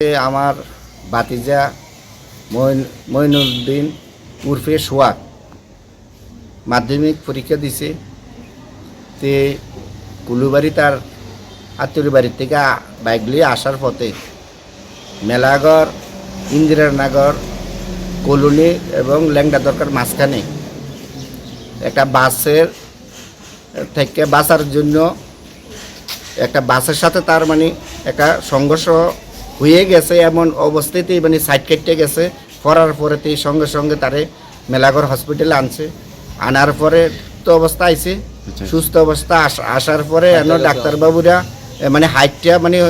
আমার বাতিজা মইন- মইনুদ্দিন উর্ফে সোয়াক মাধ্যমিক পরীক্ষা দিছে। তে কুলুবাড়ি তার আত্মীয় বাড়ির থেকে বাইক নিয়ে আসার পথে মেলাগড় ইন্দিরানগর কলোনি এবং ল্যাংডা দরকার মাঝখানে একটা বাসের থেকে বাঁচার জন্য একটা বাসের সাথে তার মানে একটা সংঘর্ষ হয়ে গেছে এমন অবস্থাতেই মানে সাইড কেটে গেছে। পড়ার পরেতেই সঙ্গে সঙ্গে তারে মেলাঘর হসপিটালে আনছে। আনার পরে তো অবস্থা আইছে। আচ্ছা। সুস্থ অবস্থা আস- আসার পরে এন ডাক্তারবাবুরা মানে হাইটটা মানে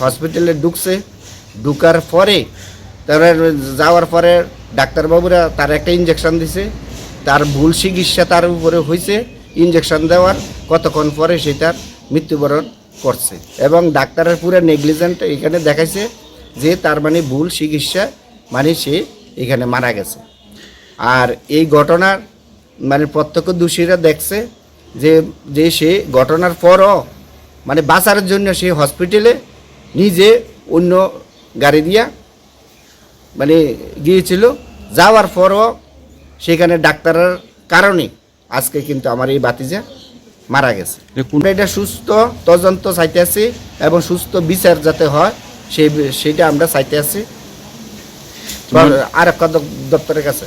হসপিটালে ঢুকছে। ঢুকার পরে তারা যাওয়ার পরে ডাক্তারবাবুরা তার একটা ইঞ্জেকশন দিছে। তার ভুল চিকিৎসা তার উপরে হয়েছে ইঞ্জেকশন দেওয়ার কতক্ষণ পরে সে তার মৃত্যুবরণ করছে। এবং ডাক্তারের পুরো নেগলিজেন্ট এখানে দেখাইছে যে তার মানে ভুল চিকিৎসা মানে সে এখানে মারা গেছে। আর এই ঘটনার মানে প্রত্যক্ষ দোষীরা দেখছে যে যে সে ঘটনার পরও মানে বাঁচার জন্য সে হসপিটালে নিজে অন্য গাড়ি দিয়া মানে গিয়েছিল। যাওয়ার পরও সেখানে ডাক্তারের কারণে আজকে কিন্তু আমার এই বাতিজা মারা গেছে। এটা এটা সুস্থ তদন্ত চাইতে আছি এবং সুস্থ বিচার যাতে হয় সেই সেইটা আমরা চাইতে আছি আর দপ্তরের কাছে।